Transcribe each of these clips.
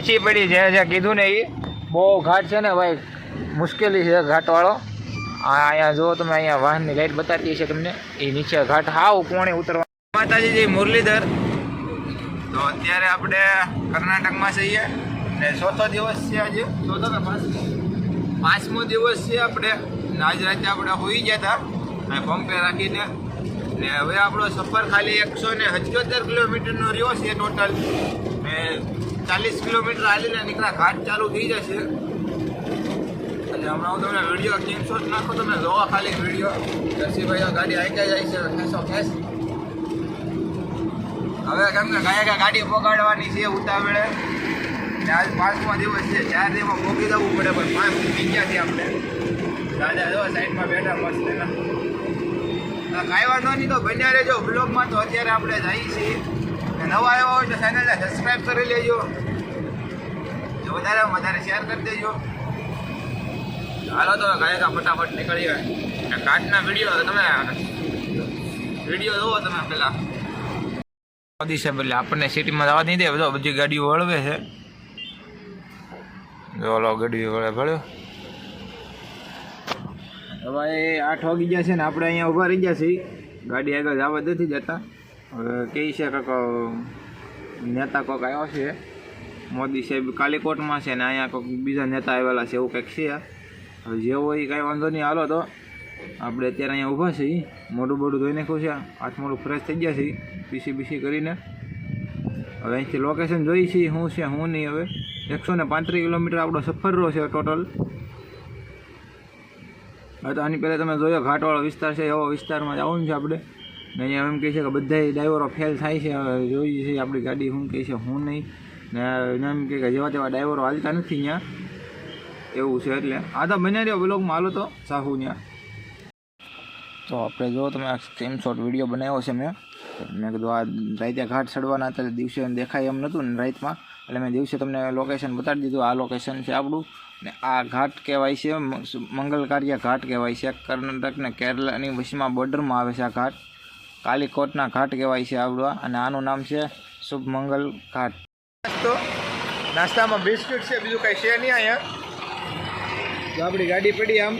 કાચી પડી જે જે કીધું ને એ બહુ ઘાટ છે ને ભાઈ, મુશ્કેલી છે ઘાટવાળો. અહીંયા જુઓ તમે, અહીંયા વાહનની લાઈટ બતાવતી છે તમને. એ નીચે ઘાટ, હાવ કોણે ઉતરવા. માતાજી જય મુરલીધર. તો અત્યારે આપણે કર્ણાટકમાં છીએ. ને ચોથો દિવસ છે આજે. ચોથો કે પાંચમો? પાંચમો દિવસ છે આપણે. ને આજ રાતે આપણે હોઈ ગયા હતા અને પંપે રાખીને. ને હવે આપણો સફર ખાલી એકસો ને સત્યોતેર કિલોમીટરનો રહ્યો છે ટોટલ ને ચાલીસ કિલોમીટર હાલીને નીકળ્યા. ઘાટ ચાલુ થઈ જશે. એટલે હમણાં હું તમને વીડિયો સ્ક્રીનશોટ નાખો, તમે જોવા ખાલી વીડિયો રસીભાઈ ગાડી આઈકા જાય છે? ખેંચો ખેંચ હવે કેમ કે ગાયકા ગાડી પોગાડવાની છે ઉતાવળે. આજ પાંચમો દિવસ છે. ચાર દિવસમાં પોગી દેવું પડે, પણ પાંચ ગયા છે આપણે. દાદા જો, સાઈડમાં બેઠા મસ્ત કાંઈ વાંધો નહીં, તો બન્યા રહેજો. બ્લોગમાં તો અત્યારે આપણે જઈએ છીએ. નવા આવ્યો હોય તો ચેનલને સબસ્ક્રાઈબ કરી લેજો. વધારે વધારે શેર કરી દેજો. હાલો તો ગાયકા ફટાફટ નીકળીએ કાચના વીડિયો તમે વીડિયો જોવો તમે પેલા. સાહેબ, એટલે આપણને સિટીમાં જવા નહીં દે, બધો બધી ગાડીઓ વળવે છે. ઓલો ગાડી વળે ભળ્યો. હવે આઠ વાગી ગયા છે ને, આપણે અહીંયા ઊભા રહી ગયા છીએ. ગાડી આગળ જવા નથી જતા હવે કહે છે કાંક, નેતા કોઈક આવ્યો છે. મોદી સાહેબ કાલીકોટમાં છે ને અહીંયા કોઈક બીજા નેતા આવેલા છે એવું કંઈક છે. હવે જે હોય એ કાંઈ વાંધો નહીં, હાલો તો. આપણે અત્યારે અહીંયા ઊભા છીએ. મોઢું બોઢું ધોઈ નાખ્યું છે. હાથ મોઢું ફ્રેશ થઈ ગયા છીએ. પીસી પીસી કરીને. હવે અહીંથી લોકેશન જોઈ છીએ શું છે શું નહીં હવે. એકસો ને પાંત્રીસ કિલોમીટર આપણો સફર રહ્યો છે ટોટલ હવે તો આની પહેલાં તમે જોયો ઘાટવાળો વિસ્તાર છે, એવો વિસ્તારમાં જવાનું છે આપણે. ને અહીંયા એમ કહે છે કે બધા ડ્રાઈવરો ફેલ થાય છે. હવે જોઈએ છે આપણી ગાડી શું કહે છે શું નહીં. ને એમ કહે કે જેવા તેવા ડ્રાઈવરો હાલતા નથી અહીંયા એવું છે એટલે. આ તો બન્યા રહ્યો બ્લોગમાં હાલો તો. સાહુ ત્યાં તો આપણે જો તમે આ સ્ક્રીનશોટ વીડિયો બનાવ્યો છે મેં. મેં કીધું આ રાતે ઘાટ ચડવાના હતા દિવસે દેખાય એમ નહોતું ને રાતમાં. એટલે મેં દિવસે તમને લોકેશન બતાડી દીધું. આ લોકેશન છે આપણું. ને આ ઘાટ કહેવાય છે મંગલકાર્ય ઘાટ કહેવાય છે. કર્ણાટક ને કેરલાની વચમાં બોર્ડરમાં આવે છે આ ઘાટ. કાલીકોટના ઘાટ કહેવાય છે આપણું અને આનું નામ છે શુભ મંગલ ઘાટ. તો નાસ્તામાં બિસ્કિટ છે, બીજું કાંઈ છે નહીં અહીંયા. તો આપણી ગાડી પડી આમ.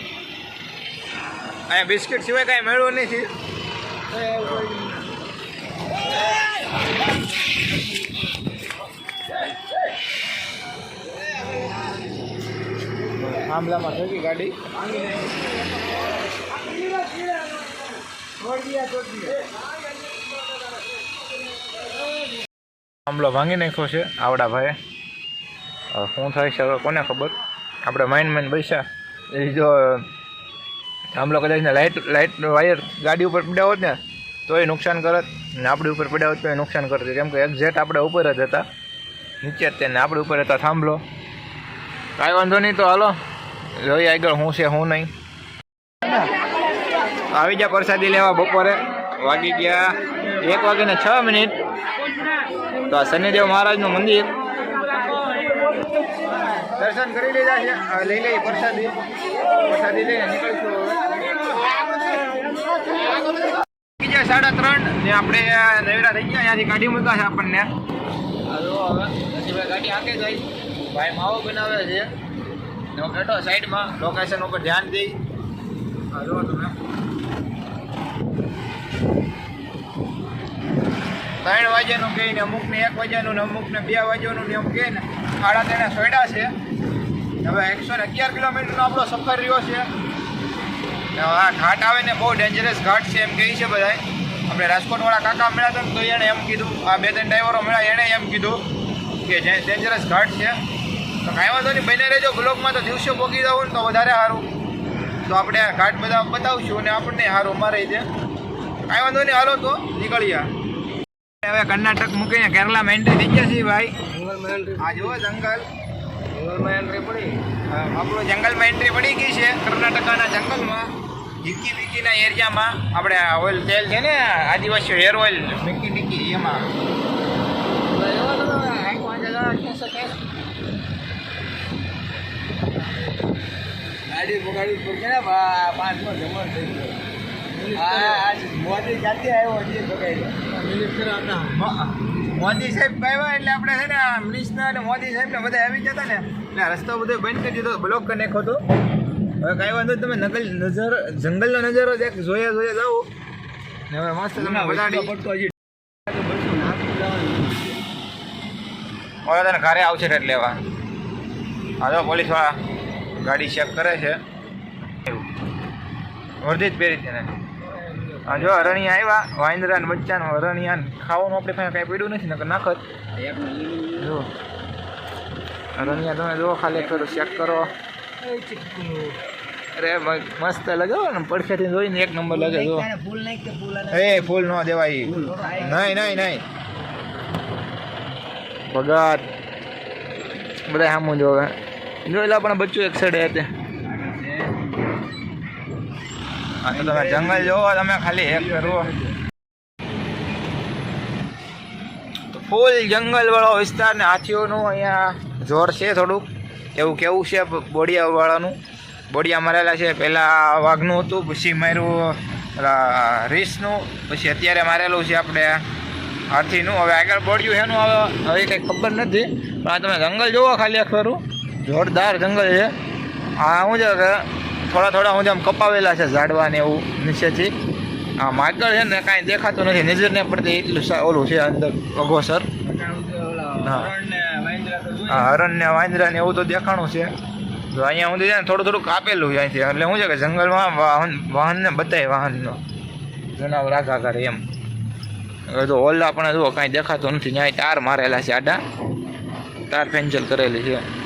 અહીંયા બિસ્કિટ સિવાય કાંઈ મેળવું નથી. આંબલામાં ઠોકી ગાડી? આંબલો ભાંગી નાખ્યો છે, આવડા ભાઈ શું થાય છે હવે કોને ખબર? આપણે માઇન માઇન પૈસા એ જો થાંભલો કદાચ ને લાઇટ લાઇટ વાયર ગાડી ઉપર પડ્યા હોત ને, તોય નુકસાન કરત. ને આપણી ઉપર પડ્યા હોત તોય નુકસાન કરત. કેમ કે એક્ઝેક્ટ આપણે ઉપર જ હતા. નીચે જ તેને આપણી ઉપર હતા થાંભલો. કાંઈ વાંધો નહીં તો હાલો, જોઈએ આગળ શું છે, શું નહીં. આવી ગયા પ્રસાદી લેવા બપોરે. વાગી ગયા એક વાગીને છ મિનિટ. તો આ શનિદેવ મહારાજનું મંદિર. દર્શન કરી લીધા છે. લઈ લઈએ પ્રસાદી. પ્રસાદી લઈને નીકળશું સાડા ત્રણ ને આપણે રેવડા થઈ ગયા. અહીંયાથી ગાડી મૂકા છે આપણને. હવે. પછી ગાડી આગે જાય ભાઈ માવો બનાવે છે. ને બેઠો સાઈડમાં. લોકેશન ઉપર ધ્યાન દઈ. જુઓ તમે. ત્રણ વાગ્યાનું કહે ને અમુકને એક વાગ્યાનું ને અમુકને બે વાગ્યાનું ને એમ કહે ને સાડા ત્રણે સોયડા છે. હવે એકસો ને અગિયાર કિલોમીટરનો આપણો સફર રહ્યો છે. આ ઘાટ આવે ને બહુ ડેન્જરસ ઘાટ છે એમ કહે છે બધા આપણે રાજકોટવાળા કાકા મળ્યા હતા ને તો એણે એમ કીધું, આ બે ત્રણ ડ્રાઈવરો મળ્યા, એણે એમ કીધું કે જે ડેન્જરસ ઘાટ છે. તો કાંઈ વાંધો નહીં, બને રહેજો બ્લોગમાં તો દિવસે ભોગી દઉં ને તો વધારે સારું. તો આપણે ઘાટ બધા બતાવશું અને આપણને સારું, અમારે રીતે કાંઈ વાંધો નહીં, હાલો તો, નીકળીએ. હવે કર્ણાટક મૂકીને કેરલામાં એન્ટ્રી થઈ ગયા છીએ ભાઈ. આ જુઓ જંગલ. જંગલમાં એન્ટ્રી પડી. આપણું જંગલમાં એન્ટ્રી પડી ગઈ છે કર્ણાટકાના જંગલમાં. ડિક્કી બીકીના એરિયામાં. આપણે ઓઇલ તેલ છે ને આદિવાસી હેર ઓઇલ મિક્કી ડિક્કી એમાં. ગાડી બગાડી પડશે ને પાંચમો જમણ થઈ ગયો. મોદી જાતે આવ્યો હજી બગાડ્યો મોદી સાહેબ આવ્યા એટલે આપણે છે ને મિનિસ્ટર અને મોદી સાહેબ ને બધા આવી જતા ને એટલે રસ્તો બધો બંધ કરી દીધો બ્લોક કરી નાખો હતો. હવે કાંઈ વાંધો તમે નકલ નજર જંગલનો નજારો દેખ જોયા જોયા જાઓ. ને હવે મસ્ત તમને વધારી હવે તને ઘરે આવશે રેટ લેવા. હા જો પોલીસવાળા. ગાડી ચેક કરે છે. વર્ધી જ પહેરી છે ને હા જો અરણિયા આવ્યા વાંદરા ને બચ્ચાનું અરણિયા ને ખાવાનું આપણે પાસે કાંઈ પડ્યું નથી, નકર નાખત. જો અરણિયા તમે જો ખાલી કરો ચેક કરો. અરે મસ્ત મસ્ત ને હો ને પડખેથી જોઈને એક નંબર લગે જો એ, ફૂલ ન દેવાય. નહીં નહીં નહીં. ભગત બધા સામું જોવે. જોયેલા પણ બચ્ચું એક સાઈડે હતી. હા, તો તમે જંગલ જોવો, તમે ખાલી એક કરવો ફૂલ જંગલ વાળો વિસ્તાર ને હાથીઓનું અહીંયા જોર છે થોડુંક. એવું કેવું છે બોડિયા વાળાનું બોડિયા મારેલા છે. પહેલાં વાઘનું હતું, પછી માર્યું રીસનું, પછી અત્યારે મારેલું છે આપણે હાથીનું. હવે આગળ બોડિયું એનું, હવે હવે કંઈ ખબર નથી. પણ આ તમે જંગલ જોવો ખાલી ખરું જોરદાર જંગલ છે. આ શું છે થોડા થોડા હું જેમ કપાવેલા છે ઝાડવા ને એવું નીચેથી. આ માગળ છે ને કાંઈ દેખાતું નથી. નજરને પડતી એટલું ઓલું છે અંદર અઘોસર હા. હા, હરણ ને વાંદરા ને એવું તો દેખાણું છે. તો અહીંયા સુધી જાય થોડું થોડું કાપેલું છે અહીંથી. એટલે શું છે કે જંગલમાં વાહન વાહનને બતાય વાહનનો. જનાવર આગા કરે એમ. હવે તો ઓલા પણ જુઓ, કાંઈ દેખાતું નથી. ત્યાં તાર મારેલા છે આડા. તાર ફેન્ચલ કરેલી છે.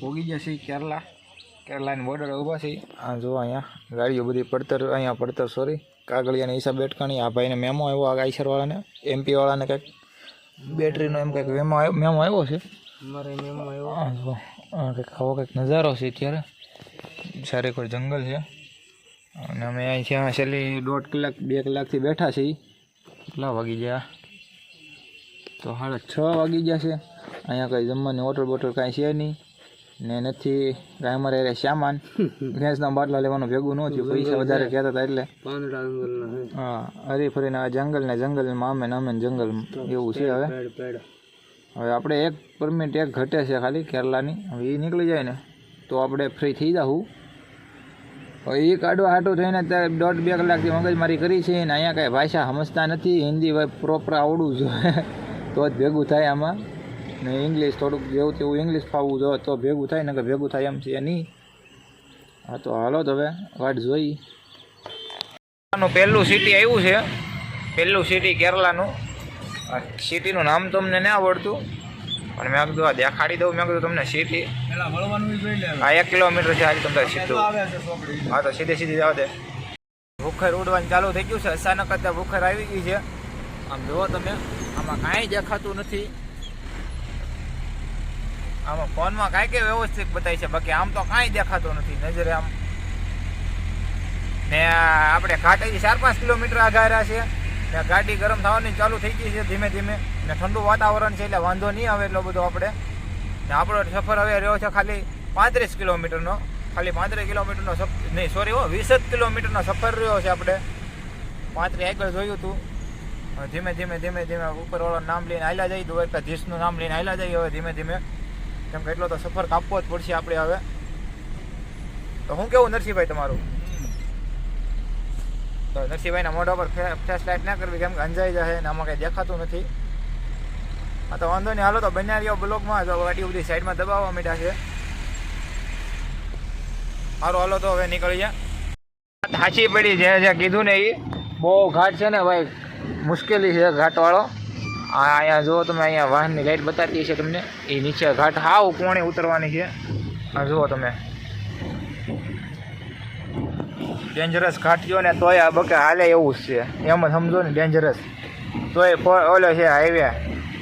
પોગી જશે કેરલા. કેરલાની બોર્ડર ઊભા છે. આ જો અહીંયા ગાડીઓ બધી પડતર અહીંયા પડતર સોરી કાગળિયાને હિસાબ બેટકાણી આ ભાઈને મેમો આવ્યો આ ગાઈસરવાળાને એમપી વાળાને કંઈક બેટરીનો એમ કંઈક મેમો આવ્યો મેમો આવ્યો છે? મારે જો આ કંઈક આવો કંઈક નજારો છે અત્યારે. સારી કોઈ જંગલ છે. અને અમે અહીંથી આ છેલ્લી દોઢ કલાક બે કલાકથી બેઠા છીએ. કેટલા વાગી ગયા? તો હાડા છ વાગી ગયા છે. અહીંયા કંઈ જમવાની હોટલ બોટલ કાંઈ છે નહીં. ને નથી ગાયમાં રહે એ સામાન ગેસના બાટલા લેવાનું ભેગું ન થયું પૈસા વધારે કહેતા હતા એટલે. હા. હરી ફરીને જંગલ ને જંગલ ને મામે નામે ને જંગલ એવું છે હવે. હવે આપણે એક પરમિટ એક ઘટે છે ખાલી કેરલાની. હવે એ નીકળી જાય ને તો આપણે ફ્રી થઈ જાઉં હવે એ કાઢવા હાટું થઈને ત્યારે દોઢ બે કલાકથી મગજમારી કરી છે અને અહીંયા કાંઈ ભાષા સમજતા નથી હિન્દી પ્રોપર આવડવું જોઈએ તો જ ભેગું થાય આમાં. ને ઇંગ્લિશ થોડુંક જેવું તેવું ઇંગ્લિશ ફાવવું જોઈએ તો ભેગું થાય ને કે ભેગું થાય એમ છે નહીં. હા તો હાલો તો હવે વાટ જોઈ. પહેલું સિટી આવ્યું છે. પહેલું સિટી કેરલાનું. આ સિટીનું નામ તમને ના આવડતું પણ મેં કીધું આ દેખાડી દઉં મેં કીધું તમને સિટી આ એક કિલોમીટર છે આજે તમને સીધું. હા તો સીધે સીધી જાવ દે. ભૂખર ઉડવાનું ચાલુ થઈ ગયું છે અચાનક જ ભૂખર આવી ગઈ છે. આમ જુઓ તમે આમાં કાંઈ દેખાતું નથી. આમાં ફોનમાં કાંઈ કંઈ વ્યવસ્થિત બતાવી છે, બાકી આમ તો કાંઈ દેખાતું નથી. નજરે આમ ને આપણે ઘાટેથી ચાર પાંચ કિલોમીટર આઘાર્યા છે. ને ગાડી ગરમ થવાની ચાલુ થઈ ગઈ છે ધીમે ધીમે. ને ઠંડુ વાતાવરણ છે એટલે વાંધો નહીં આવે એટલો બધો આપણે. ને આપણો સફર હવે રહ્યો છે ખાલી પાંત્રીસ કિલોમીટરનો. ખાલી પાંત્રીસ કિલોમીટરનો સફર નહીં સોરી હો, વીસ જ કિલોમીટરનો સફર રહ્યો છે આપણે. પાંત્રીસ આગળ જોયું હતું ધીમે ધીમે ધીમે ધીમે ઉપરવાળાનું નામ લઈને હાલ્યા જઈએ દ્વારકાધીશનું નામ લઈને હાલ્યા જઈએ હવે ધીમે ધીમે કેમ કે એટલો તો સફર કાપવો જ પડશે આપણે હવે તો હું કેવું નરસિંહભાઈ તમારું? તો નરસિંહભાઈના મોઢા પર ફ્લેશ લાઇટ ના કરવી કેમ કે અંજાઈ જાય ને આમાં કંઈ દેખાતું નથી. હા તો વાંધો નહીં, હાલો તો બન્યા રહ્યો બ્લોકમાં તો ગાડી બધી સાઈડમાં દબાવવા માંડ્યા છે. સારું હાલો તો હવે નીકળી જાય થાચી પડી, જે જે કીધું ને એ બહુ ઘાટ છે ને ભાઈ, મુશ્કેલી છે ઘાટવાળો. અહીંયા જુઓ તમે, અહીંયા વાહનની લાઇટ બતાવતી છે તમને. એ નીચે ઘાટ હાવ કોણે ઉતરવાની છે. આ જુઓ તમે. ડેન્જરસ ઘાટ જો ને તોય આ બકે હાલે એવું જ છે. એમ જ સમજો ને ડેન્જરસ તોય ઓલો છે હાઈવે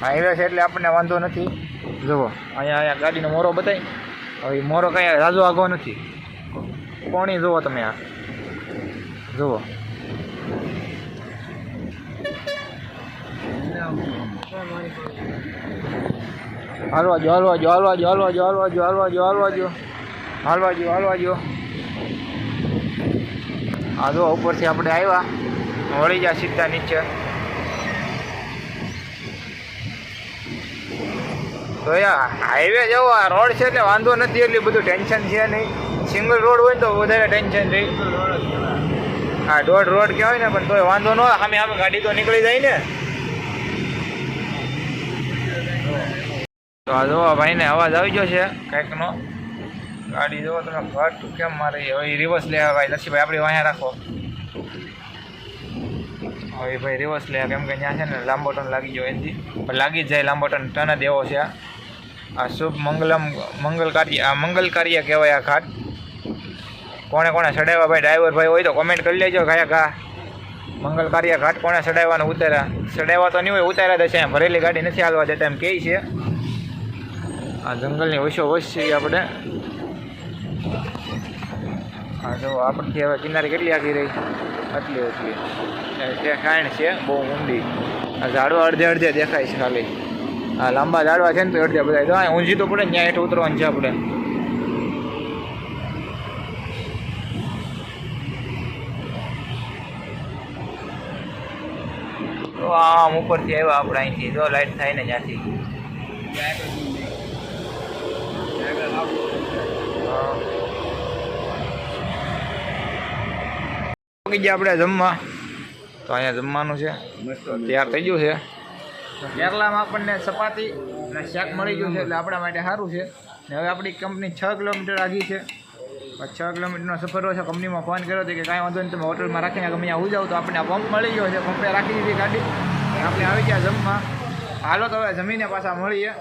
હાઈવે છે એટલે આપણને વાંધો નથી. જુઓ, અહીંયા અહીંયા ગાડીનો મોરો બતાવી હવે મોરો કાંઈ રાજો આગો નથી. કોણી જુઓ તમે આ. જુઓ. હાલવા જો હાલવા જો હાલવા જો હાલવા જો હાલવા જો હાલવા જો હાલવા જો હાલવા જો હાલવા જો જો ઉપરથી આપણે આવ્યા. વળી જા સીધા નીચે. તો હાઈવે જવો આ રોડ છે એટલે વાંધો નથી એટલે બધું ટેન્શન છે નહીં. સિંગલ રોડ હોય ને તો વધારે ટેન્શન રહી. હા દોઢ રોડ કહેવાય ને પણ તોય વાંધો ન હોય સામે સામે ગાડી તો નીકળી જાય ને. તો આ જોવા ભાઈને અવાજ આવી ગયો છે કંઈકનો. ગાડી જોવો તમે ઘટ કેમ મારે હવે રિવર્સ લેવા ભાઈ લક્ષીભાઈ આપણી વાયા રાખો. હવે ભાઈ રિવર્સ લે, કેમ કે ત્યાં છે ને લાંબો ટર્ન લાગી ગયો એનથી. પણ લાગી જ જાય લાંબો ટર્ન ટર્ન જ એવો છે આ. આ શુભ મંગલમ, મંગલ કાર્ય, આ મંગલ કાર્ય કહેવાય આ ઘાટ કોણે કોણે ચડાવ્યા ભાઈ? ડ્રાઈવર ભાઈ હોય તો કોમેન્ટ કરી લેજો કયા ઘા મંગલ કાર્ય ઘાટ કોણે ચડાવવાનું ઉતાર્યા? ચડાવવા તો નહીં હોય, ઉતાર્યા તો છે ભરેલી ગાડી નથી હાલવા દેતા એમ કહે છે. આ જંગલની વચ્ચો વચ છે આપણે. હા જો આપણથી હવે કિનારી કેટલી આગી રહી? આટલી આટલી તે ખાણ છે, બહુ ઊંડી. આ ઝાડવા અડધે અડધે દેખાય છે ખાલી. આ લાંબા ઝાડવા છે ને તો અડધે બધા. આ ઊંઝી તો પડે ને ત્યાં હેઠળ ઉતરવાનું છે આપણે. તો આમ ઉપરથી આવ્યા આપણે અહીંથી. જો લાઈટ થાય ને ત્યાંથી. હા. પહોંચી આપણે જમવા. તો અહીંયા જમવાનું છે. તૈયાર થઈ ગયું છે. કેરલામાં આપણને ચપાતી અને શાક મળી ગયું છે એટલે આપણા માટે સારું છે. ને હવે આપણી કંપની છ કિલોમીટર આગી છે. છ કિલોમીટરનો સફર છે. કંપનીમાં ફોન કર્યો હતો કે કાંઈ વાંધો નહીં, તમે હોટલમાં રાખીને ગમે ત્યાં જાવ તો આપણે પંપ મળી ગયો છે. પંપે રાખી દીધી ગાડી. આપણે આવી ગયા જમવા. હાલો તો હવે જમીને પાછા મળીએ.